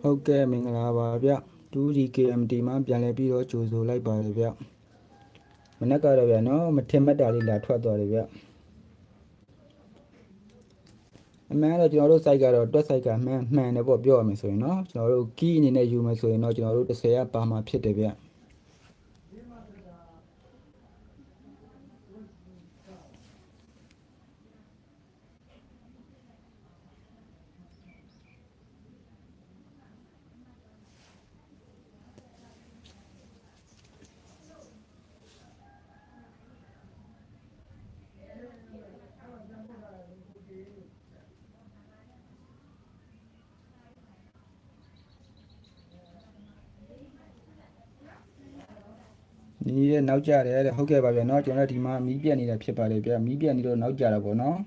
ဟုတ်ကဲ့မင်္ဂလာပါဗျ 2DKMT မှာပြန်လည်ပြီးတော့ကြိုဆိုလိုက်ပါတယ်ဗျမနက်ကတော့ဗျနော်မထင်မှတ်တာလေးလာထွက်သွားတယ်ဗျအမှန်တော့ကျွန်တော်တို့ site ကတော့တွက် site ကမှန်မှန်တယ်ပေါ့ပြောရမယ်ဆိုရင်နော်ကျွန်တော်တို့ key အနေနဲ့ယူမယ်ဆိုရင်တော့ကျွန်တော်တို့30ကပါမှာဖြစ်တယ်ဗျ နီးတဲ့နောက်ကြတယ်တဲ့ဟုတ်ကဲ့ပါဗျနော်ကျွန်တော်တို့ဒီမှာမီးပြက်နေတာဖြစ်ပါတယ်ဗျမီးပြက်နေတော့နောက်ကြတာပေါ့နော်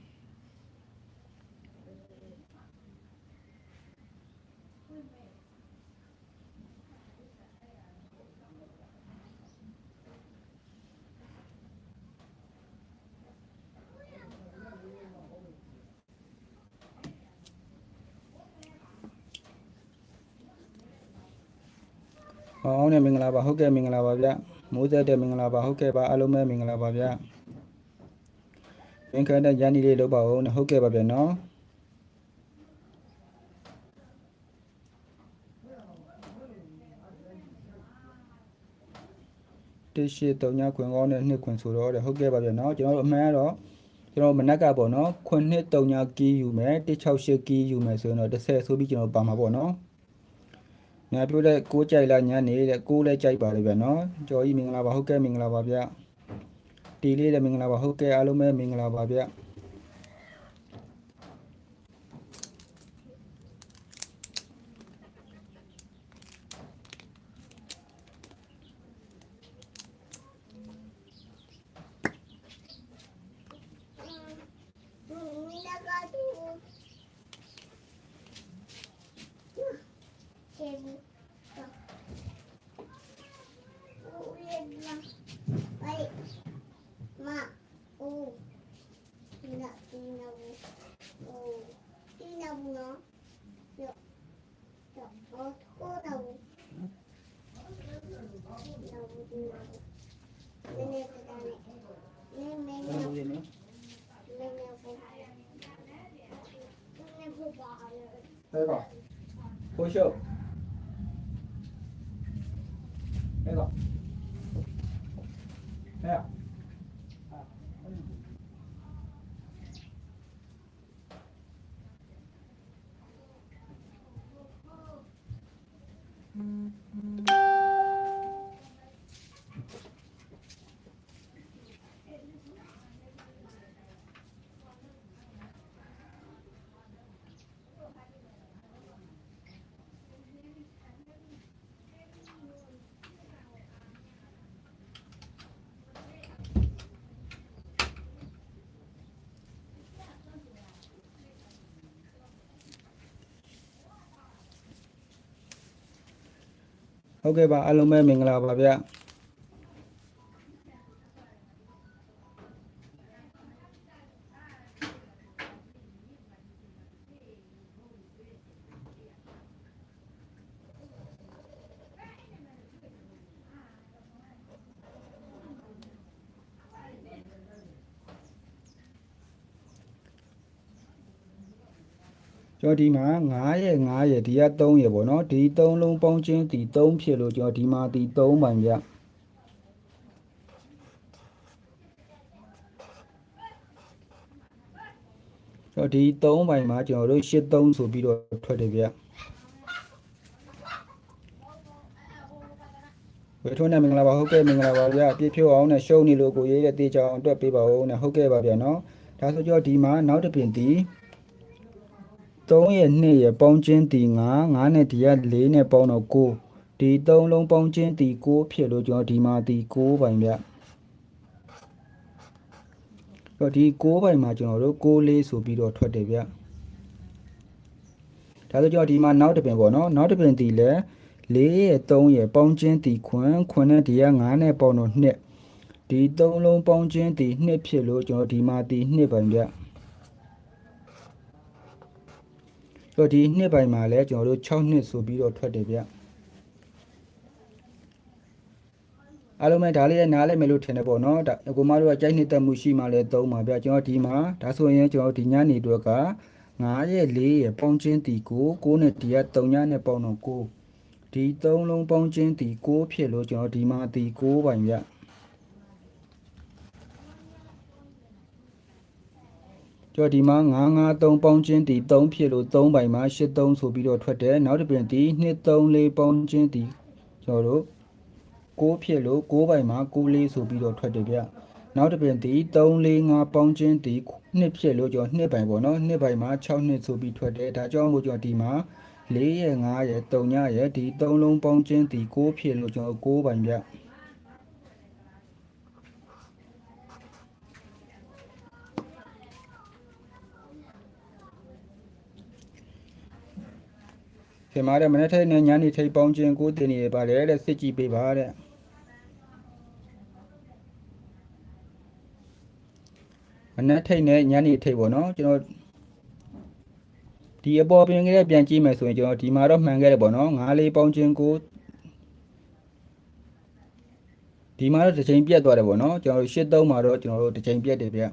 ဟောင်းနဲ့မင်္ဂလာပါဟုတ်ကဲ့မင်္ဂလာပါဗျ မိုးသက်တဲ့မင်္ဂလာပါဟုတ်ကဲ့ပါအားလုံးပဲမင်္ဂလာပါဗျဝင်ခန့်တဲ့ရန်ဒီလေးလုပ်ပါဦးနဲ့ဟုတ်ကဲ့ပါဗျနော်တရှိတုံညာခွင်ကောင်းတဲ့နှစ်ခွင်ဆိုတော့တဲ့ဟုတ်ကဲ့ပါဗျနော်ကျွန်တော်တို့အမှန်ကတော့ကျွန်တော်မနက်ကပေါ့နော်ခွင်နှစ်တုံညာကီးယူမယ်168ကီးယူမယ်ဆိုရင်တော့30ဆိုပြီးကျွန်တော်ပါမှာပေါ့နော် ညာပြောတဲ့ကိုးကြိုက်လားညာနေတဲ့ကိုးလည်းကြိုက်ပါလေဗျာနော်ကျော်ကြီးမင်္ဂလာပါဟုတ်ကဲ့မင်္ဂလာပါဗျတီလေးလည်းမင်္ဂလာပါဟုတ်ကဲ့အားလုံးပဲမင်္ဂလာပါဗျ Ma, ဟဲ့ပါကိုရှုပ်ဟဲ့ပါဟဲ့ ဟုတ်ကဲ့ပါအားလုံးပဲမင်္ဂလာပါဗျ ကျွန်တော်ဒီမှာ9ရဲ့9ရဲ့ဒီက3ရဲ့ပေါ့နော်ဒီ3လုံးပေါင်းချင်းဒီ3ဖြစ်လို့ကျွန်တော်ဒီမှာဒီ3ပိုင်ဗျကျွန်တော်ဒီ3ပိုင်မှာကျွန်တော်တို့83ဆိုပြီးတော့ထွက်တယ်ဗျဝေထုံးနဲ့မင်္ဂလာပါဟုတ်ကဲ့မင်္ဂလာပါဗျပြည့်ဖြိုးအောင်နဲ့ရှုံးနေလို့ကိုရေးတဲ့တေချောင်းအတွက်ပေးပါဦးနဲ့ဟုတ်ကဲ့ပါဗျနော်ဒါဆိုကျွန်တော်ဒီမှာနောက်တစ်ပြင်ဒီ 3ရဲ့2ရဲ့ပေါင်းချင်းတီ9 9နဲ့ဒီက4နဲ့ပေါင်းတော့9ဒီ3လုံးပေါင်းချင်းတီ9ဖြစ်လို့ကျွန်တော်ဒီမှာဒီ9ပိုင်ဗျတော့ဒီ9ပိုင်မှာကျွန်တော်တို့6လေးဆိုပြီးတော့ထွက်တယ်ဗျဒါဆိုကျွန်တော်ဒီမှာနောက်တစ်ပင်ပေါ့နော်နောက်တစ်ပင်တီလဲ4ရဲ့3ရဲ့ပေါင်းချင်းတီခွန်းခွန်းနဲ့ဒီက9နဲ့ပေါင်းတော့2ဒီ3လုံးပေါင်းချင်းတီ2ဖြစ်လို့ကျွန်တော်ဒီမှာတီ2ပိုင်ဗျ တော့ဒီနှစ်ပိုင်းမှာလည်းကျွန်တော်တို့6နှစ်ဆိုပြီးတော့ထွက်တယ်ဗျအားလုံးပဲဒါလေးလည်းနားလဲမယ်လို့ထင်တယ်ပေါ့နော်ဒါကိုမတို့ကကြိုက်နှစ်သက်မှုရှိမှလည်းသုံးပါဗျကျွန်တော်ဒီမှာဒါဆိုရင်ကျွန်တော်ဒီညနေအတွက်က9ရက်4ရက်ပေါင်းချင်းတီကို6နဲ့ဒီက3ညနဲ့ပေါင်းတော့9ဒီ3လုံးပေါင်းချင်းတီ6ဖြစ်လို့ကျွန်တော်ဒီမှာတီ6ပိုင်ဗျ ကျော်ဒီမှာ953ပေါင်းချင်းတီ3ဖြစ်လို့3ပိုင်မှာ83ဆိုပြီးတော့ထွက်တယ်နောက်တစ်ပြင်ဒီ234ပေါင်းချင်းတီကျွန်တော်တို့6ဖြစ်လို့6ပိုင်မှာ6လေးဆိုပြီးတော့ထွက်တယ်ဗျနောက်တစ်ပြင်ဒီ345ပေါင်းချင်းတီ2ဖြစ်လို့ကျွန်တော်2ပိုင်ပေါ့နော်2ပိုင်မှာ6နှစ်ဆိုပြီးထွက်တယ်ဒါကြောင့်မို့ကျွန်တော်ဒီမှာ4ရက်5ရက်3ညရက်ဒီ3လုံးပေါင်းချင်းတီ6ဖြစ်လို့ကျွန်တော်6ပိုင်ဗျ ခင်မားတဲ့မနေ့ထိုင်နဲ့ညနေထိပ်ပေါင်းချင်းကိုတင်နေပါတယ်တဲ့စစ်ကြည့်ပေးပါတဲ့မနေ့ထိပ်နဲ့ညနေထိပ်ပေါ့နော်ကျွန်တော်ဒီအပေါ်ပြင်ကလေးပြန်ကြည့်မယ်ဆိုရင်ကျွန်တော်ဒီမှာတော့မှန်ခဲ့တယ်ပေါ့နော်ငါးလေးပေါင်းချင်းကိုဒီမှာတော့တစ်ချိန်ပြတ်သွားတယ်ပေါ့နော်ကျွန်တော်တို့ရှစ်သုံးမှာတော့ကျွန်တော်တို့တစ်ချိန်ပြတ်တယ်ဗျ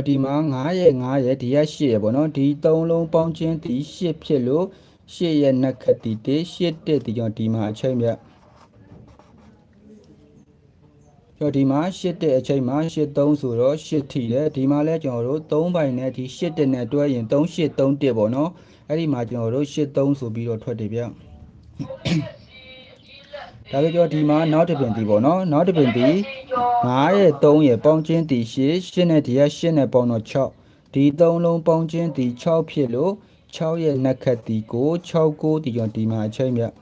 တော့ဒီမှာ9ရဲ့9ရဲ့ဒီက8ရဲ့ပေါ့နော်ဒီ3လုံးပေါင်းချင်းဒီ8ဖြစ်လို့8ရဲ့နက်ခတ်ဒီတေ8တက်ဒီကြောင့်ဒီမှာအချိန်မြတ်တော့ဒီမှာ8တက်အချိန်မှာ8 3ဆိုတော့8ထီတယ်ဒီမှာလဲကျွန်တော်တို့3ပိုင်နဲ့ဒီ8တက်နဲ့တွဲရင်3 8 3တက်ပေါ့နော်အဲ့ဒီမှာကျွန်တော်တို့8 3ဆိုပြီးတော့ထွက်တယ်ဗျဒါပဲကြောဒီမှာနောက်တစ်ပင်ဒီပေါ့နော်နောက်တစ်ပင်ဒီ 9ရဲ့3ရဲ့ပေါင်းချင်းဒီ8 8နဲ့ဒီက8နဲ့ပေါင်းတော့6ဒီ3လုံးပေါင်းချင်းဒီ6ဖြစ်လို့6ရဲ့နက်ခတ်ဒီကို6 9ဒီကြောင့်ဒီမှာအချိန်မြတ်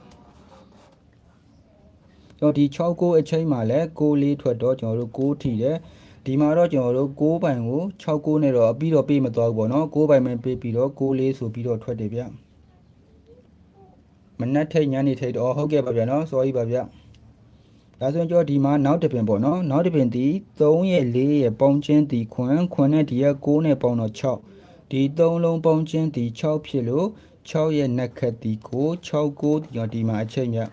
ကျွန်တော်ဒီ6 9အချိန်မှာလဲ6လေးထွက်တော့ကျွန်တော်တို့6ထီတယ်ဒီမှာတော့ကျွန်တော်တို့6ပိုင်ကို6 9နဲ့တော့အပြီးတော့ပေးမသွားဘူးပေါ့နော်6ပိုင်ပဲပေးပြီးတော့6လေးဆိုပြီးတော့ထွက်တယ်ဗျမနက်ထိတ်ညနေထိတ်တော့ဟုတ်ကဲ့ပါဗျာနော် sorry ပါဗျာ ဒါဆိုရင်ကျွန်တော်ဒီမှာနောက်တစ်ပင်ပေါ့နော်နောက်တစ်ပင်ဒီ3ရဲ့4ရဲ့ပေါင်းချင်းဒီခွန်းခွန်းနဲ့ဒီက9နဲ့ပေါင်းတော့6ဒီ3လုံးပေါင်းချင်းဒီ6ဖြစ်လို့6ရဲ့နက်ခတ်ဒီကို6 9ဒီတော့ဒီမှာအချိန်မြတ်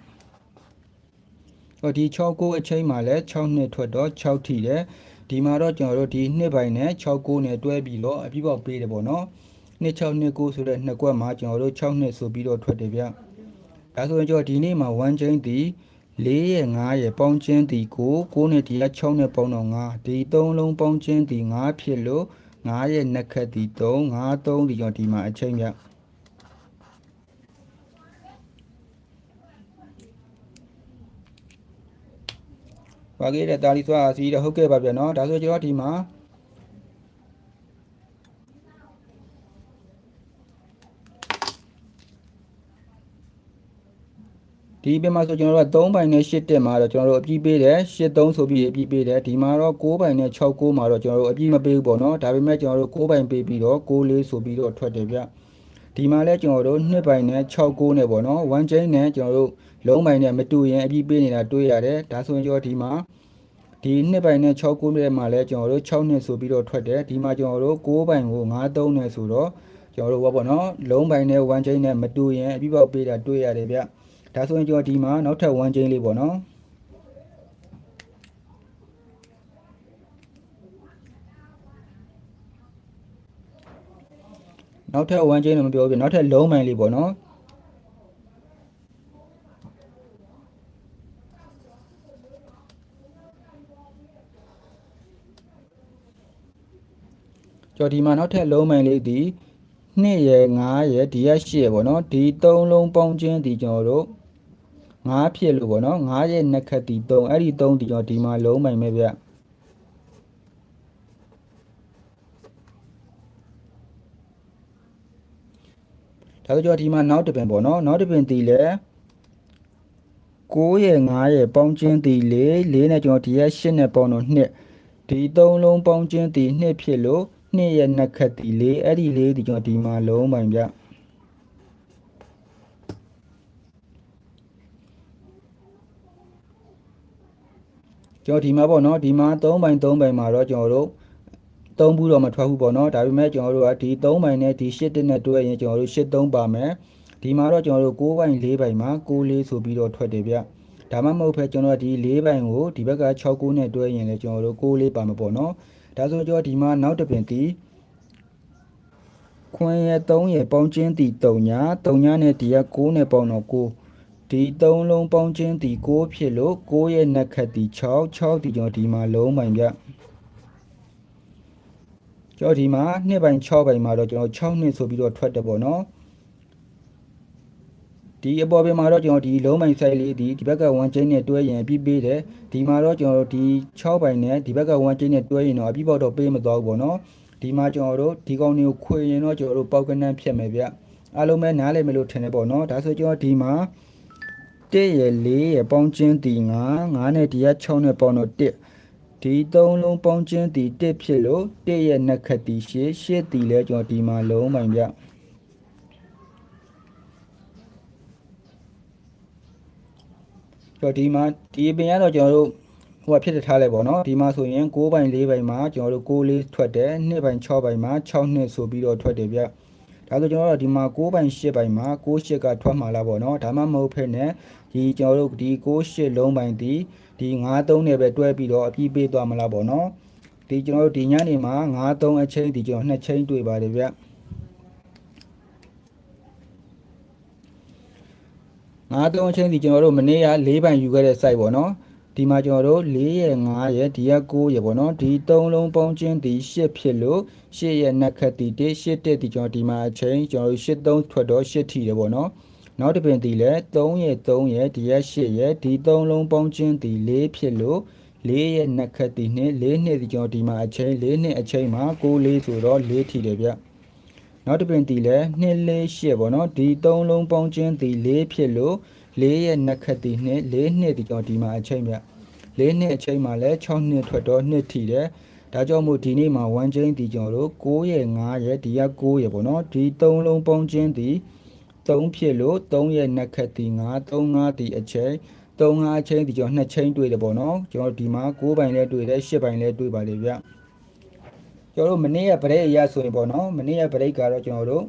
ဟောဒီ6 9အချိန်မှာလဲ6နှစ်ထွက်တော့6ထီတယ်ဒီမှာတော့ကျွန်တော်တို့ဒီနှစ်ပိုင်းနဲ့6 9နဲ့တွဲပြီးတော့အပြည့်ပေါက်ပေးတယ်ပေါ့နော်နှစ်6နှစ်9ဆိုတဲ့နှစ်ကွက်မှာကျွန်တော်တို့6နှစ်ဆိုပြီးတော့ထွက်တယ်ဗျဒါဆိုရင်ကျွန်တော်ဒီနေ့မှာ1 chain ဒီ 4ရဲ့5ရဲ့ပေါင်းချင်းဒီကို9နဲ့ဒီက6နဲ့ပေါင်းတော့5ဒီ3လုံးပေါင်းချင်းဒီ5ဖြစ်လို့9ရဲ့နှစ်ခက်ဒီ3 5 3ဒီကြောင့်ဒီမှာအချိန်မြတ်ပါခဲ့တဲ့တာလီသွားစီးတော့ဟုတ်ကဲ့ပါဗျာနော်ဒါဆိုကျွန်တော်ဒီမှာ ဒီပြင်မှာဆိုကျွန်တော်တို့က3ပိုင်နဲ့8တက်မှာတော့ကျွန်တော်တို့အပြည့်ပေးတယ်8 3ဆိုပြီးအပြည့်ပေးတယ်ဒီမှာတော့6ပိုင်နဲ့6 9မှာတော့ကျွန်တော်တို့အပြည့်မပေးဘူးပေါ့နော်ဒါပေမဲ့ကျွန်တော်တို့6ပိုင်ပေးပြီးတော့6လေးဆိုပြီးတော့ထွက်တယ်ဗျဒီမှာလဲကျွန်တော်တို့2ပိုင်နဲ့6 9နဲ့ပေါ့နော်1 chain နဲ့ကျွန်တော်တို့လုံးပိုင်နဲ့မတူရင်အပြည့်ပေးနေတာတွေ့ရတယ်ဒါဆိုရင်ကျွန်တော်ဒီမှာဒီ2ပိုင်နဲ့6 9နဲ့မှာလဲကျွန်တော်တို့6နှစ်ဆိုပြီးတော့ထွက်တယ်ဒီမှာကျွန်တော်တို့6ပိုင်ကို9 3နဲ့ဆိုတော့ကျွန်တော်တို့ဘောပေါ့နော်လုံးပိုင်နဲ့1 chain နဲ့မတူရင်အပြည့်ပေါက်ပေးတာတွေ့ရတယ်ဗျ ဒါဆိုရင်ကျွန်တော်ဒီမှာနောက်ထပ်1 chain လေးပေါ့နော်နောက်ထပ်1 chain တော့မပြောဘူးနောက်ထပ်လုံးမိုင်လေးပေါ့နော်ကျော်ဒီမှာနောက်ထပ်လုံးမိုင်လေးဒီ2ရယ်5ရယ်ဒီရ8ရယ်ပေါ့နော်ဒီ3လုံးပေါင်းချင်းဒီကျွန်တော်တို့ 5ဖြစ်လို့ပေါ့နော်5ရဲ့နှစ်ခတ်ဒီ3အဲ့ဒီ3ဒီကျွန်တော်ဒီမှာလုံးမိုင်ပဲဗျဒါဆိုကျွန်တော်ဒီမှာနောက်တစ်ပင်ပေါ့နော်နောက်တစ်ပင်ဒီလဲ9ရဲ့9ရဲ့ပေါင်းချင်းဒီ4 4နဲ့ကျွန်တော်ဒီရဲ့8နဲ့ပေါင်းတော့2ဒီသုံးလုံးပေါင်းခြင်းသည်နှစ်ဖြစ်လို့နှစ်ရဲ့နှစ်ခတ်သည်လေးအဲ့ဒီလေးဒီကျွန်တော်ဒီမှာလုံးပိုင်ဗျ ကျွန်တော်ဒီမှာပေါ့နော်ဒီမှာ3ပိုင်3ပိုင်မှာတော့ကျွန်တော်တို့သုံးဘူးတော့မထွက်ဘူးပေါ့နော်ဒါပေမဲ့ကျွန်တော်တို့ကဒီ3ပိုင်နဲ့ဒီ8တက်နဲ့တွဲရင်ကျွန်တော်တို့8 3ပါမယ်ဒီမှာတော့ကျွန်တော်တို့9ပိုင်4ပိုင်မှာ9လေးဆိုပြီးတော့ထွက်တယ်ဗျဒါမှမဟုတ်ဖဲကျွန်တော်ဒီ4ပိုင်ကိုဒီဘက်က6 9နဲ့တွဲရင်လည်းကျွန်တော်တို့9လေးပါမှာပေါ့နော်ဒါဆိုကျွန်တော်ဒီမှာနောက်တစ်ပင်တီခွင်းရဲ့3ရဲ့ပေါင်းချင်းတီ3ညာ3ညာနဲ့ဒီက9နဲ့ပေါင်းတော့9 ဒီ3လုံးပေါင်းချင်းတီ9ဖြစ်လို့9ရဲ့နှက်ခတ်တီ6 6ဒီကျွန်တော်ဒီမှာလုံးပိုင်ဗျကျွန်တော်ဒီမှာ2ပိုင်6ပိုင်မှာတော့ကျွန်တော်6နှစ်ဆိုပြီးတော့ထွက်တယ်ပေါ့နော်ဒီအပေါ်ပြင်မှာတော့ကျွန်တော်ဒီလုံးပိုင် site လေးဒီဒီဘက်က1 chain နဲ့တွဲရင်ပြီးပေးတယ်ဒီမှာတော့ကျွန်တော်တို့ဒီ6ပိုင်နဲ့ဒီဘက်က1 chain နဲ့တွဲရင်တော့အပြီးပေါက်တော့ပေးမသွားဘူးပေါ့နော်ဒီမှာကျွန်တော်တို့ဒီကောင်တွေကိုခွေရင်တော့ကျွန်တော်တို့ပေါက်ကနန်းဖြတ်မယ်ဗျအားလုံးပဲနားလည်မယ်လို့ထင်တယ်ပေါ့နော်ဒါဆိုကျွန်တော်ဒီမှာ 1ရဲ့4ရဲ့ပေါင်းချင်းတီ9 9နဲ့ဒီက6နဲ့ပေါင်းတော့1ဒီသုံးလုံးပေါင်းချင်းတီ1ဖြစ်လို့1ရဲ့နှစ်ခတ်တီ8 8တီလဲကျွန်တော်ဒီမှာလုံးပိုင်ဗျကျွန်တော်ဒီမှာဒီပင်ကတော့ကျွန်တော်တို့ဟိုကဖြစ်ထားလဲပေါ့နော်ဒီမှာဆိုရင်6ပိုင်4ပိုင်မှာကျွန်တော်တို့6လေးထွက်တယ်2ပိုင်6ပိုင်မှာ6နှစ်ဆိုပြီးတော့ထွက်တယ်ဗျ ဒါဆိုကျွန်တော်တို့ဒီမှာ6ပိုင်8ပိုင်မှာ6 8ကထွက်မှာလားပေါ့နော်ဒါမှမဟုတ်ဖ ೇನೆ ဒီကျွန်တော်တို့ဒီ6 8လုံးပိုင်ဒီဒီ9 3နဲ့ပဲတွဲပြီးတော့အပြည့်ပေးသွားမလားပေါ့နော်ဒီကျွန်တော်တို့ဒီညနေမှာ9 3အချိန်ဒီကျွန်တော်2ချိန်တွေ့ပါတယ်ဗျ9 3အချိန်ဒီကျွန်တော်တို့မနေ့က4ပိုင်ယူခဲ့တဲ့ site ပေါ့နော် ဒီမှာကျွန်တော်တို့4ရဲ့5ရဲ့ဒီက9ရဲ့ပေါ့နော်ဒီ3လုံးပေါင်းချင်းဒီ8ဖြစ်လို့8ရဲ့နှက်ခတ်ဒီ1 8တက်ဒီကျွန်တော်ဒီမှာအချိန်ကျွန်တော်တို့8 3ထွက်တော့8ထီတယ်ပေါ့နော်နောက်တစ်ပင်ဒီလဲ3ရဲ့3ရဲ့ဒီရဲ့8ရဲ့ဒီ3လုံးပေါင်းချင်းဒီ4ဖြစ်လို့4ရဲ့နှက်ခတ်ဒီ2 4နှစ်ဒီကျွန်တော်ဒီမှာအချိန်4နှစ်အချိန်မှာ9 4ဆိုတော့4ထီတယ်ဗျနောက်တစ်ပင်ဒီလဲ2 4 8ပေါ့နော်ဒီ3လုံးပေါင်းချင်းဒီ4ဖြစ်လို့ 4ရဲ့နှက်ခတ်ဒီ2 4နှစ်ဒီကျွန်တော်ဒီမှာအချိန်ဗျ4နှစ်အချိန်မှာလဲ6နှစ်ထွက်တော့2ထီတယ်ဒါကြောင့်မို့ဒီနေ့မှာ1ချင်းဒီကျွန်တော်တို့9ရဲ့5ရဲ့ဒီက9ရဲ့ပေါ့နော်ဒီ3လုံးပေါင်းချင်းဒီ3ဖြစ်လို့3ရဲ့နှက်ခတ်ဒီ9 3 5ဒီအချိန်3 5အချိန်ဒီကျွန်တော်2ချိန်တွေ့တယ်ပေါ့နော်ကျွန်တော်ဒီမှာ9ပိုင်လဲတွေ့တယ်10ပိုင်လဲတွေ့ပါလေဗျကျွန်တော်တို့မနေ့ကဗရိတ်အရာဆိုရင်ပေါ့နော်မနေ့ကဗရိတ်ကတော့ကျွန်တော်တို့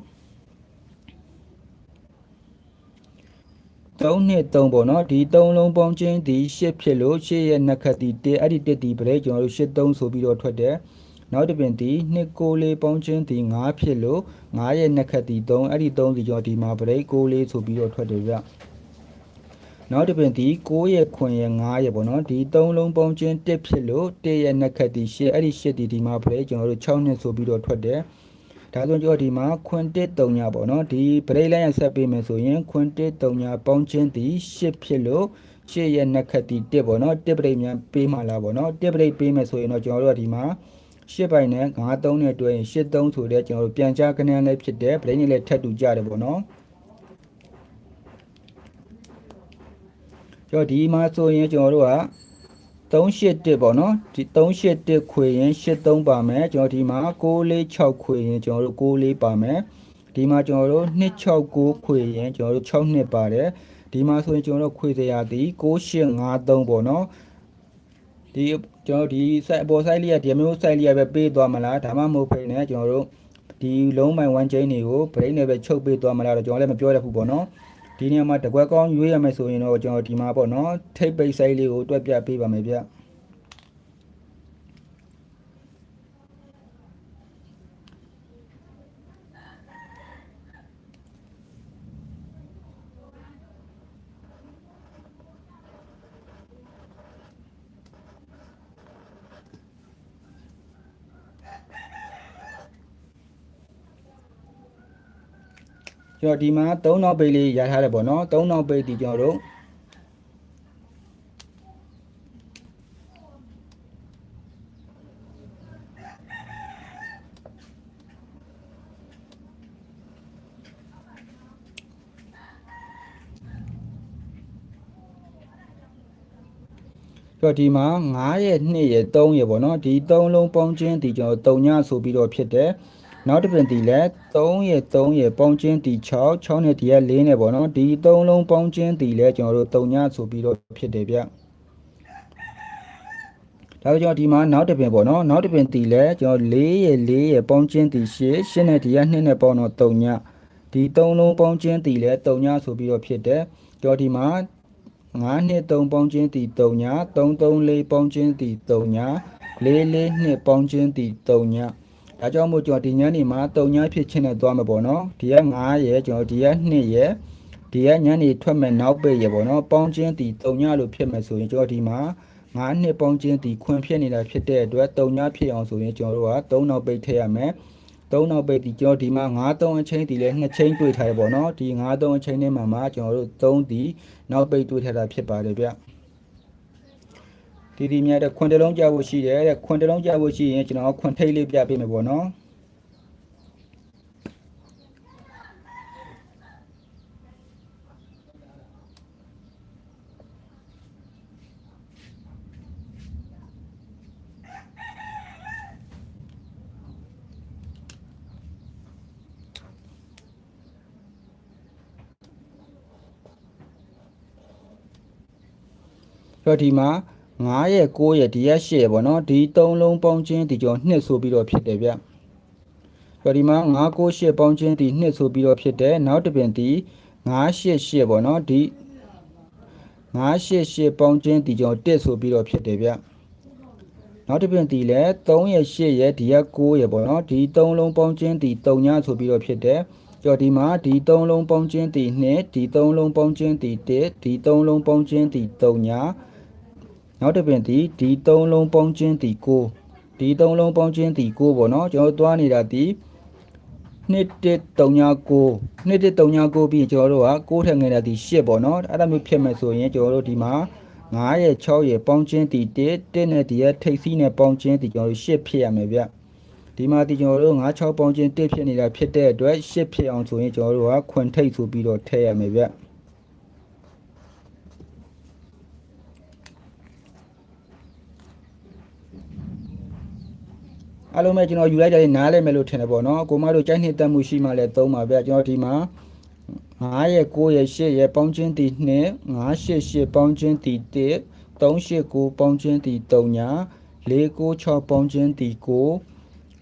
3နှစ်3ပေါ့နော်ဒီ3လုံးပေါင်းချင်းဒီ8ဖြစ်လို့8ရဲ့နှက်ခတ်ဒီ1အဲ့ဒီ1ဒီဗရိတ်ကျွန်တော်တို့8 3ဆိုပြီးတော့ထွက်တယ်နောက်တစ်ပင်ဒီနှစ်ကိုလေးပေါင်းချင်းဒီ9ဖြစ်လို့9ရဲ့နှက်ခတ်ဒီ3အဲ့ဒီ3ဒီကျွန်တော်ဒီမှာဗရိတ်6လေးဆိုပြီးတော့ထွက်တယ်ဗျနောက်တစ်ပင်ဒီ6ရဲ့ခွင်ရဲ့9ရဲ့ပေါ့နော်ဒီ3လုံးပေါင်းချင်း1ဖြစ်လို့1ရဲ့နှက်ခတ်ဒီ8အဲ့ဒီ8ဒီဒီမှာဗရိတ်ကျွန်တော်တို့6နှစ်ဆိုပြီးတော့ထွက်တယ် ဒါဆိုကျွန်တော်ဒီမှာခွန်တစ်3ညာပေါ့နော်ဒီဗရိတ်လိုင်းရဆက်ပေးမယ်ဆိုရင်ခွန်တစ်3ညာပေါင်းချင်းဒီ8ဖြစ်လို့8ရဲ့နှက်ခတ်ဒီ1ပေါ့နော်1ပရိတ်မြန်ပေးမှလားပေါ့နော်1ပရိတ်ပေးမယ်ဆိုရင်တော့ကျွန်တော်တို့ကဒီမှာ8ပိုင်နဲ့9 3နဲ့တွဲရင်8 3ဆိုတဲ့ကျွန်တော်တို့ပြန်ကြားကနန်းလေးဖြစ်တဲ့ဗရိတ်နဲ့လည်းထပ်တူကြတယ်ပေါ့နော်ကျွန်တော်ဒီမှာဆိုရင်ကျွန်တော်တို့က 381ပေါ့နော်ဒီ381ခွေရင်83ပါမယ်ကျွန်တော်ဒီမှာ646ခွေရင်ကျွန်တော်တို့64ပါမယ်ဒီမှာကျွန်တော်တို့269ခွေရင်ကျွန်တော်တို့6နှစ်ပါတယ်ဒီမှာဆိုရင်ကျွန်တော်တို့ခွေစရာဒီ6853ပေါ့နော်ဒီကျွန်တော်ဒီ site အပေါ် site လေးကဒီမျိုး site လေးကပဲပေးသွားမလားဒါမှမဟုတ်ဖိနေကျွန်တော်တို့ဒီလုံးမိုင်1 chain တွေကို break နဲ့ပဲချုပ်ပေးသွားမလားတော့ကျွန်တော်လည်းမပြောတတ်ဘူးပေါ့နော် ဒီနေရာမှာတကွက်ကောင်းရွေးရမယ်ဆိုရင်တော့ကျွန်တော်ဒီမှာပေါ့နော်ထိပ်ပိတ်ဆိုင်လေးကိုတွက်ပြပေးပါမယ်ဗျ ကျွန်တော်ဒီမှာ3နောက်ပိတ်လေးရထားတယ်ပေါ့နော်3နောက်ပိတ်ဒီကျွန်တော်တို့တော့ဒီမှာ9ရဲ့2ရဲ့3ရဲ့ပေါ့နော်ဒီ3လုံးပေါင်းချင်းဒီကျွန်တော်3ညဆိုပြီးတော့ဖြစ်တယ် နောက်တစ်ပြင်ဒီလဲ3ရဲ့3ရဲ့ပေါင်းချင်းဒီ6 6နဲ့ဒီက4နဲ့ပေါ့နော်ဒီ3လုံးပေါင်းချင်းဒီလဲကျွန်တော်တို့3ညဆိုပြီးတော့ဖြစ်တယ်ဗျဒါကြောင့်ဒီမှာနောက်တစ်ပြင်ပေါ့နော်နောက်တစ်ပြင်ဒီလဲကျွန်တော်4ရဲ့4ရဲ့ပေါင်းချင်းဒီ8 8နဲ့ဒီက2နဲ့ပေါင်းတော့3ညဒီ3လုံးပေါင်းချင်းဒီလဲ3ညဆိုပြီးတော့ဖြစ်တယ်ကြော်ဒီမှာ9နှစ်3ပေါင်းချင်းတီ3ည334ပေါင်းချင်းတီ3ည44နှစ်ပေါင်းချင်းတီ3ည ဒါကြောင့်မို့ကျွန်တော်ဒီညနေမှာ3ညဖြစ်ချင်းနဲ့သွားမှာပေါ့နော်ဒီက9ရဲ့ကျွန်တော်ဒီက2ရဲ့ဒီကညနေထွက်မဲ့နောက်ပိတ်ရဲ့ပေါ့နော်ပေါင်းချင်းတီ3ညလို့ဖြစ်မဲ့ဆိုရင်ကျွန်တော်ဒီမှာ9နှစ်ပေါင်းချင်းတီခွင်ဖြစ်နေတာဖြစ်တဲ့အတွက်3ညဖြစ်အောင်ဆိုရင်ကျွန်တော်တို့က3နောက်ပိတ်ထည့်ရမယ်သုံးနောက်ပိတ်ဒီကျွန်တော်ဒီမှာ9 3အချင်းဒီလဲ2ချင်းတွေ့ထားရပေါ့နော်ဒီ9 3အချင်းထဲမှာမှာကျွန်တော်တို့3ဒီနောက်ပိတ်တွေ့ထားတာဖြစ်ပါတယ်ဗျ ဒီဒီမြတ်တဲ့ခွန်တလုံးကြဖို့ရှိတယ်တဲ့ခွန်တလုံးကြဖို့ရှိရင်ကျွန်တော်ခွန်ထိတ်လေးပြပေးမယ်ပေါ့နော်ဆိုတော့ဒီမှာ 9ရဲ့6ရဲ့ဒီရက်8ရဲ့ပေါ့နော်ဒီ3လုံးပေါင်းချင်းဒီကျော်2ဆိုပြီးတော့ဖြစ်တယ်ဗျဆိုတော့ဒီမှာ9 9 8ပေါင်းချင်းဒီ2ဆိုပြီးတော့ဖြစ်တယ်နောက်တစ်ပြင်ဒီ9 8 8ပေါ့နော်ဒီ9 8 8ပေါင်းချင်းဒီကျော်1ဆိုပြီးတော့ဖြစ်တယ်ဗျနောက်တစ်ပြင်ဒီလဲ3ရဲ့8ရဲ့ဒီရက်9ရဲ့ပေါ့နော်ဒီ3လုံးပေါင်းချင်းဒီ3ညဆိုပြီးတော့ဖြစ်တယ်ကျော်ဒီမှာဒီ3လုံးပေါင်းချင်းဒီ2ဒီ3လုံးပေါင်းချင်းဒီ1ဒီ3လုံးပေါင်းချင်းဒီ3ည နောက်တစ်ပင်ဒီဒီ3လုံးပေါင်းချင်းဒီ9ဒီ3လုံးပေါင်းချင်းဒီ9ပေါ့နော်ကျွန်တော်သွားနေတာဒီ2139 2139ပြီးကျွန်တော်တို့က6ထက်ငယ်တာဒီ8ပေါ့နော်အဲ့ဒါမျိုးဖြစ်မဲ့ဆိုရင်ကျွန်တော်တို့ဒီမှာ9ရဲ့6ရဲ့ပေါင်းချင်းဒီ1 1နဲ့ဒီရဲ့ထိပ်စီးနဲ့ပေါင်းချင်းဒီကျွန်တော်တို့8ဖြစ်ရမယ်ဗျဒီမှာဒီကျွန်တော်တို့9 6ပေါင်းချင်း1ဖြစ်နေတာဖြစ်တဲ့အတွက်8ဖြစ်အောင်ဆိုရင်ကျွန်တော်တို့ကခွန်ထိပ်ဆိုပြီးတော့ထည့်ရမယ်ဗျ အားလုံးပဲကျွန်တော်ယူလိုက်တယ်နားလဲမယ်လို့ထင်တယ်ပေါ့နော်ကိုမတို့ကြိုက်နှစ်သက်မှုရှိမှလည်းသုံးပါဗျကျွန်တော်ဒီမှာ9ရဲ့9ရဲ့10ရဲ့ပေါင်းချင်းတီ2 988ပေါင်းချင်းတီ1 389ပေါင်းချင်းတီ3ညာ496ပေါင်းချင်းတီ9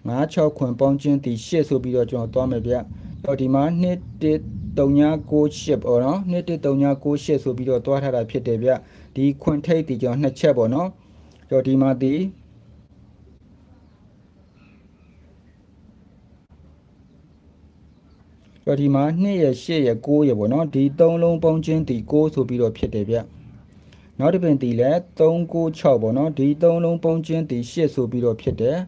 96ခွန်ပေါင်းချင်းတီ8ဆိုပြီးတော့ကျွန်တော်သွားမယ်ဗျကျွန်တော်ဒီမှာ2 398ပေါ့နော်2 398ဆိုပြီးတော့သွားထားတာဖြစ်တယ်ဗျဒီခွန်ထိတ်တီကျွန်တော်နှစ်ချက်ပေါ့နော်ကျွန်တော်ဒီမှာဒီ တော့ဒီမှာ2ရ8ရ9ရပေါ့နော်ဒီ3လုံးပေါင်းချင်းဒီ9ဆိုပြီးတော့ဖြစ်တယ်ဗျနောက်တစ်ပင်ဒီလဲ396ပေါ့နော်ဒီ3လုံးပေါင်းချင်းဒီ8ဆိုပြီးတော့ဖြစ်တယ်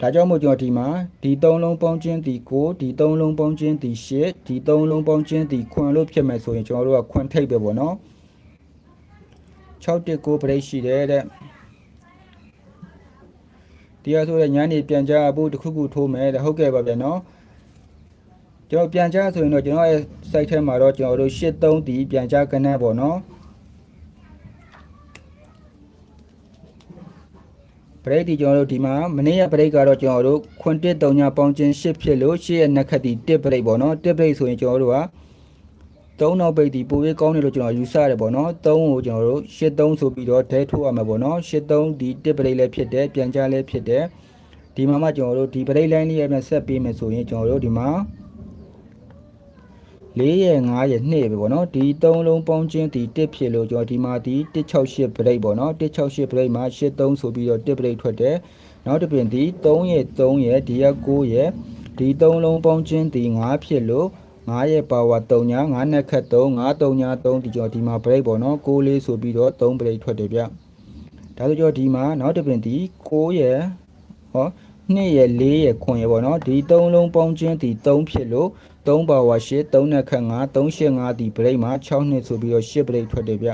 ဒါကြောင့်မို့ကျွန်တော်ဒီမှာဒီ3လုံးပေါင်းချင်းဒီ9ဒီ3လုံးပေါင်းချင်းဒီ8ဒီ3လုံးပေါင်းချင်းဒီခွန်လို့ဖြစ်မယ်ဆိုရင်ကျွန်တော်တို့ကခွန်ထိပ်ပဲပေါ့နော်619 break ရှိတယ်တဲ့တရားဆိုတဲ့ညနေပြန်ကြဖို့တခုခုထိုးမယ်တဲ့ဟုတ်ကဲ့ပါဗျာနော် ကျွန်တော်ပြန်ကြဆိုရင်တော့ကျွန်တော်ရဲ့ site ထဲမှာတော့ကျွန်တော်တို့83တီပြန်ကြကနန်းပေါ့နော် break ဒီကျွန်တော်တို့ဒီမှာမနေ့က break ကတော့ကျွန်တော်တို့ခွန်တစ်တုံညာပေါင်းချင်း8ဖြစ်လို့8ရဲ့နှစ်ခက်ဒီ1 break ပေါ့နော်1 break ဆိုရင်ကျွန်တော်တို့က3နောက်ပိတ်ဒီပိုပြီးကောင်းတယ်လို့ကျွန်တော်ယူဆရတယ်ပေါ့နော်3ကိုကျွန်တော်တို့83ဆိုပြီးတော့ဒဲထိုးရမှာပေါ့နော်83ဒီ1 break လည်းဖြစ်တယ်ပြန်ကြလည်းဖြစ်တယ်ဒီမှာမှကျွန်တော်တို့ဒီ break line လေးရဲ့ဆက်ပေးမယ်ဆိုရင်ကျွန်တော်တို့ဒီမှာ 4ရဲ့5ရဲ့2ရဲ့ပဲပေါ့နော်ဒီ3လုံးပေါင်းချင်းဒီ1ဖြစ်လို့ကျွန်တော်ဒီမှာဒီ168 break ပေါ့နော်168 break မှာ83ဆိုပြီးတော့1 break ထွက်တယ်နောက်တစ်ပြင်ဒီ3ရဲ့3ရဲ့ဒီက9ရဲ့ဒီ3လုံးပေါင်းချင်းဒီ5ဖြစ်လို့9ရဲ့ power 3ညာ9နဲ့ခက်3 9 3ညာ3ဒီကျော်ဒီမှာ break ပေါ့နော်6လေးဆိုပြီးတော့3 break ထွက်တယ်ဗျဒါဆိုကျော်ဒီမှာနောက်တစ်ပြင်ဒီ6ရဲ့ဟော 2ရဲ့4ရဲ့ခွန်ရဲ့ပေါ့နော်ဒီ3လုံးပေါင်းချင်းဒီ3ဖြစ်လို့3ပါဝါ8 3နဲ့ခက်5 385ဒီ break မှာ6နှစ်ဆိုပြီးတော့10 break ထွက်တယ်ဗျ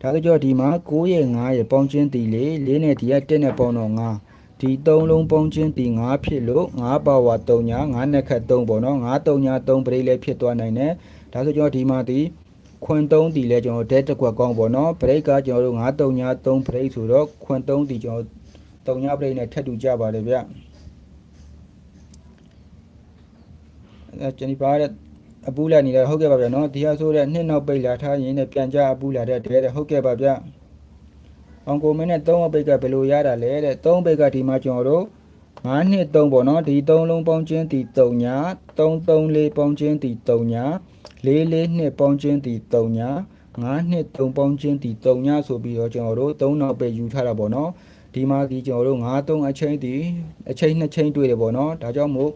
ဒါဆိုကျော်ဒီမှာ9ရဲ့9ရဲ့ပေါင်းချင်းဒီလေ4နဲ့ဒီက1နဲ့ပေါင်းတော့9ဒီ3လုံးပေါင်းချင်းဒီ9ဖြစ်လို့9ပါဝါ3ညာ9နဲ့ခက်3ပေါ့နော်9 3ညာ3 break လည်းဖြစ်သွားနိုင်တယ်ဒါဆိုကျော်ဒီမှာဒီ9ခွန်3တီလဲကျွန်တော်ဒက်တစ်ခွက်ကောင်းပေါ့နော်ဘရိတ်ကကျွန်တော်တို့9 3ညာ3ဘရိတ်ဆိုတော့ခွန်3တီကျွန်တော် 3ညာဘရိတ်နဲ့ထပ်တူကြပါတယ်ဗျအဲကျွန်ဒီပါတဲ့အပူလာနေတယ်ဟုတ်ကဲ့ပါဗျာနော်ဒီဟာဆိုတဲ့နှစ်နောက်ပိတ်လာထားရင်လည်းပြန်ကြအပူလာတဲ့တဲတဲ့ဟုတ်ကဲ့ပါဗျာအောင်ကိုမင်းနဲ့3အပိတ်ကဘယ်လိုရတာလဲတဲ့3ပိတ်ကဒီမှာကျွန်တော်တို့9နှစ်3ပေါ့နော်ဒီ3လုံးပေါင်းချင်းဒီ3ညာ3 3 4ပေါင်းချင်းဒီ3ညာ4 4နှစ်ပေါင်းချင်းဒီ3ညာ9နှစ်3ပေါင်းချင်းဒီ3ညာဆိုပြီးတော့ကျွန်တော်တို့3နောက်ပိတ်ယူထားတာပေါ့နော် ဒီမှာဒီကျွန်တော်တို့9 3အချင်းဒီအချင်း2ချင်းတွေ့တယ်ပေါ့နော်ဒါကြောင့်မို့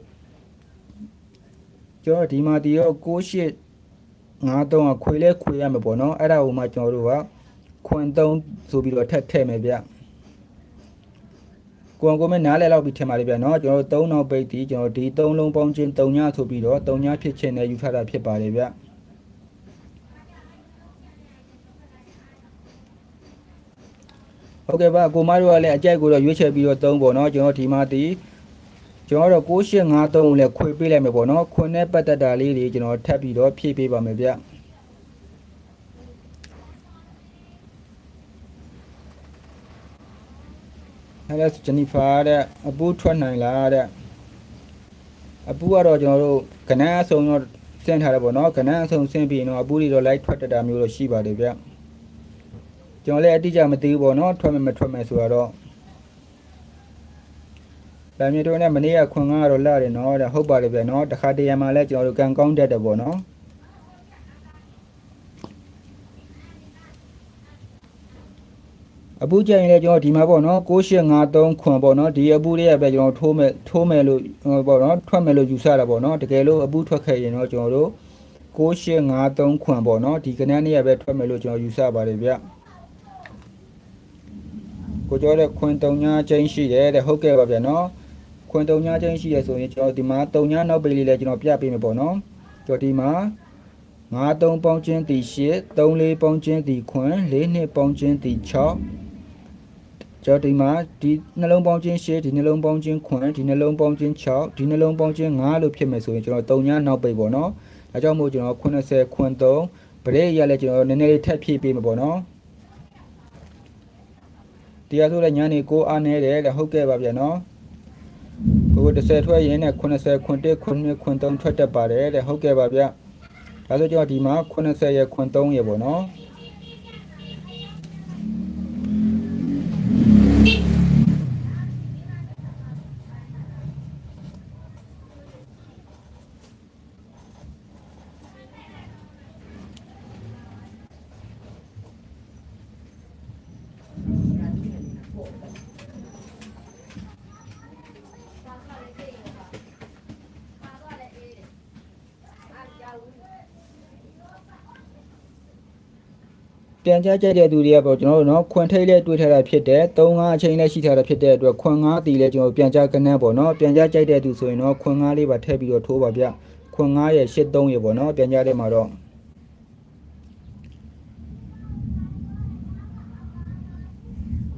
ကျွန်တော်ဒီမှာဒီရော6 8 5 3ကခွေလဲခွေရမယ်ပေါ့နော်အဲ့ဒါဟိုမှာကျွန်တော်တို့ကခွန်3ဆိုပြီးတော့ထပ်ထည့်မယ်ဗျကိုအောင်ကိုမဲနားလဲလောက်ပြီးထင်ပါလေဗျနော်ကျွန်တော်တို့3နောက်ပိတ်တီကျွန်တော်ဒီ3လုံးပေါင်းချင်း3ညဆိုပြီးတော့3ညဖြစ်ချင်းနဲ့ယူထားတာဖြစ်ပါလေဗျ ဟုတ်ကဲ့ပါကိုမတို့ကလည်းအကြိုက်ကိုတော့ရွေးချယ်ပြီးတော့3ပေါ့နော်ကျွန်တော်ဒီမှာဒီကျွန်တော်တို့6853ကိုလည်းခွေပေးလိုက်မယ်ပေါ့နော်ခွန်နဲ့ပတ်သက်တာလေးတွေကျွန်တော်ထပ်ပြီးတော့ဖြည့်ပေးပါမယ်ဗျအဲ့ဒါဂျနီဖာတဲ့အပူထွက်နိုင်လားတဲ့အပူကတော့ကျွန်တော်တို့ကနန်းအစုံတော့ဆင်းထားတယ်ပေါ့နော်ကနန်းအစုံဆင်းပြီးရင်တော့အပူတွေတော့လိုက်ထွက်တတ်တာမျိုးတော့ရှိပါတယ်ဗျ ကျွန်တော်လည်းအတိအကျမသိဘူးပေါ့နော်ထွက်မယ်မထွက်မယ်ဆိုတော့ဗာမြေတို့နဲ့မနေ့ကခွန်ကားကတော့လာတယ်နော်တဲ့ဟုတ်ပါတယ်ဗျနော်တခါတရံမှာလဲကျွန်တော်တို့ကန်ကောင်းတတ်တယ်ပေါ့နော်အပူကျရင်လည်းကျွန်တော်ဒီမှာပေါ့နော်6853ခွန်ပေါ့နော်ဒီအပူလေးရပဲကျွန်တော်ထိုးမယ်ထိုးမယ်လို့ဟိုပေါ့နော်ထွက်မယ်လို့ယူဆတာပေါ့နော်တကယ်လို့အပူထွက်ခဲ့ရင်တော့ကျွန်တော်တို့6853ခွန်ပေါ့နော်ဒီကနန်းလေးရပဲထွက်မယ်လို့ကျွန်တော်ယူဆပါတယ်ဗျ ကိုကျော်တဲ့ခွန်3ညချင်းရှိတယ်တဲ့ဟုတ်ကဲ့ပါဗျနော်ခွန်တုံညာချင်းရှိရဆိုရင်ကျွန်တော်ဒီမှာတုံညာနောက်ပိတ်လေးလည်းကျွန်တော်ပြပေးမယ်ပေါ့နော်ကျွန်တော်ဒီမှာ9 3ပေါင်းချင်းတီ8 3 4ပေါင်းချင်းတီခွန်4နှစ်ပေါင်းချင်းတီ6ကျွန်တော်ဒီမှာဒီနှလုံးပေါင်းချင်း8ဒီနှလုံးပေါင်းချင်းခွန်ဒီနှလုံးပေါင်းချင်း6ဒီနှလုံးပေါင်းချင်း9လို့ဖြစ်မယ်ဆိုရင်ကျွန်တော်တုံညာနောက်ပိတ်ပေါ့နော်ဒါကြောင့်မို့ကျွန်တော်80ခွန်3ဗရေရလည်းကျွန်တော်နည်းနည်းလေးထပ်ဖြည့်ပေးမယ်ပေါ့နော် တရားဆိုလည်းညာနေကိုအားနေတယ်တဲ့ဟုတ်ကဲ့ပါဗျာနော်ကိုကို30ထွက်ရင်နဲ့80ခွန်1ခွန်2ခွန်3ထွက်တတ်ပါတယ်တဲ့ဟုတ်ကဲ့ပါဗျဒါဆိုကျွန်တော်ဒီမှာ80ရဲ့ခွန်3ရဲ့ပေါ့နော် ပြန်ကြားကြတဲ့သူတွေကပေါ့ကျွန်တော်တို့နော်ခွန်ထိတ်လေးတွေ့ထားတာဖြစ်တယ်၃၅အချိန်လေးရှိထားတာဖြစ်တဲ့အတွက်ခွန်၅တီလေးကျွန်တော်ပြန်ကြားကနန်းပေါ့နော်ပြန်ကြားကြတဲ့သူဆိုရင်တော့ခွန်၅လေးပါထည့်ပြီးတော့ထိုးပါဗျခွန်၅ရဲ့၈၃ရေပေါ့နော်ပြန်ကြားတဲ့မှာတော့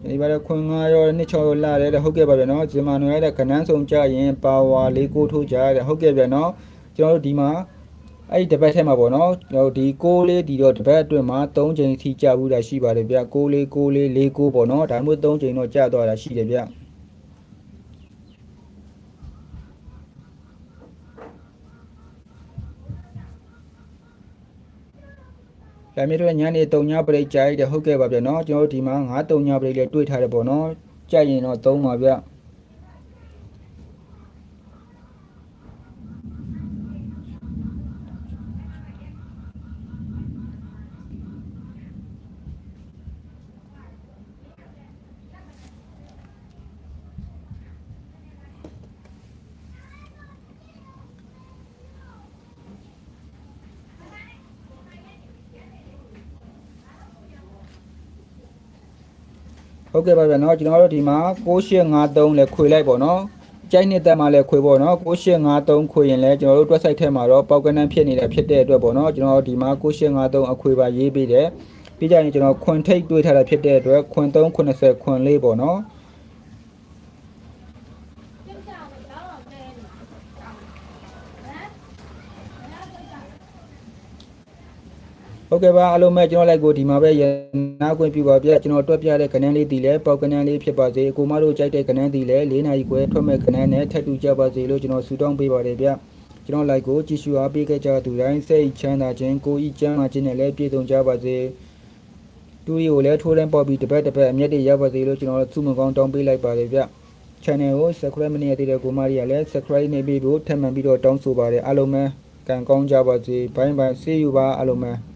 ဒီပါတော့ခွန်9ရော2ချောလာတယ်တဲ့ဟုတ်ကဲ့ပါဗျာနော်ဒီမှာနေရတဲ့ခဏန်းဆုံးကြရင်ပါဝါ၄ကိုထိုးကြတယ်ဟုတ်ကဲ့ဗျာနော်ကျွန်တော်တို့ဒီမှာ အဲ့ဒီတစ်ပတ်ထဲမှာပေါ့နော်ကျွန်တော်ဒီ6လေးဒီတော့တစ်ပတ်အတွင်းမှာ3ချိန်ထိကြာဘူးတာရှိပါတယ်ဗျ6လေး6လေး4 6ပေါ့နော်ဒါမှမဟုတ်3ချိန်တော့ကြာသွားတာရှိတယ်ဗျဒါမျိုးတော့ညနေ3ညပရိတ်ကြာရတဲ့ဟုတ်ကဲ့ပါဗျနော်ကျွန်တော်တို့ဒီမှာ9 3ညပရိတ်လေးတွေ့ထားတယ်ပေါ့နော်ကြာရင်တော့3ပါဗျ ဟုတ်ကဲ့ပါဗျာနော်ကျွန်တော်တို့ဒီမှာ6853လဲခွေလိုက်ပေါ့နော်ကြိုက်နှစ်သက်မှာလဲခွေပေါ့နော်6853ခွေရင်လဲကျွန်တော်တို့တွက်ဆိုင်ထဲမှာတော့ပေါက်ကနန်းဖြစ်နေတာဖြစ်တဲ့အတွက်ပေါ့နော်ကျွန်တော်ဒီမှာ6853အခွေပါရေးပေးတယ်ပြီးကြရင်ကျွန်တော်ခွန်ထိတ်တွေးထားတာဖြစ်တဲ့အတွက်ခွန်3 80ခွန်4ပေါ့နော်ဟ ဟုတ်ကဲ့ပါအားလုံးပဲကျွန်တော်လိုက်ကိုဒီမှာပဲရနာခွင့်ပြုပါဗျကျွန်တော်တွက်ပြတဲ့ကဏ္ဍလေးတည်လဲပေါက်ကဏ္ဍလေးဖြစ်ပါစေကိုမတို့ကြိုက်တဲ့ကဏ္ဍတည်လဲ၄နာရီခွဲထွက်မဲ့ကဏ္ဍနဲ့ထပ်တူကြပါစေလို့ကျွန်တော်ဆုတောင်းပေးပါတယ်ဗျကျွန်တော်လိုက်ကိုကြည့်ရှုအားပေးခဲ့ကြသူတိုင်းစိတ်ချမ်းသာခြင်းကိုယ်ဤချမ်းသာခြင်းနဲ့လည်းပြည့်စုံကြပါစေတူရီကိုလည်းထိုးတန်းပေါ်ပြီးတစ်ပတ်တစ်ပတ်အမျက်တွေရပါစေလို့ကျွန်တော်ဆုမကောင်းတောင်းပေးလိုက်ပါတယ်ဗျ channel ကို subscribe မနေရသေးတဲ့ကိုမကြီးကလည်း subscribe နေပြီးတော့ထပ်မံပြီးတော့တောင်းဆိုပါတယ်အားလုံးပဲကံကောင်းကြပါစေဘိုင်းဘိုင်း see you ပါအားလုံးပဲ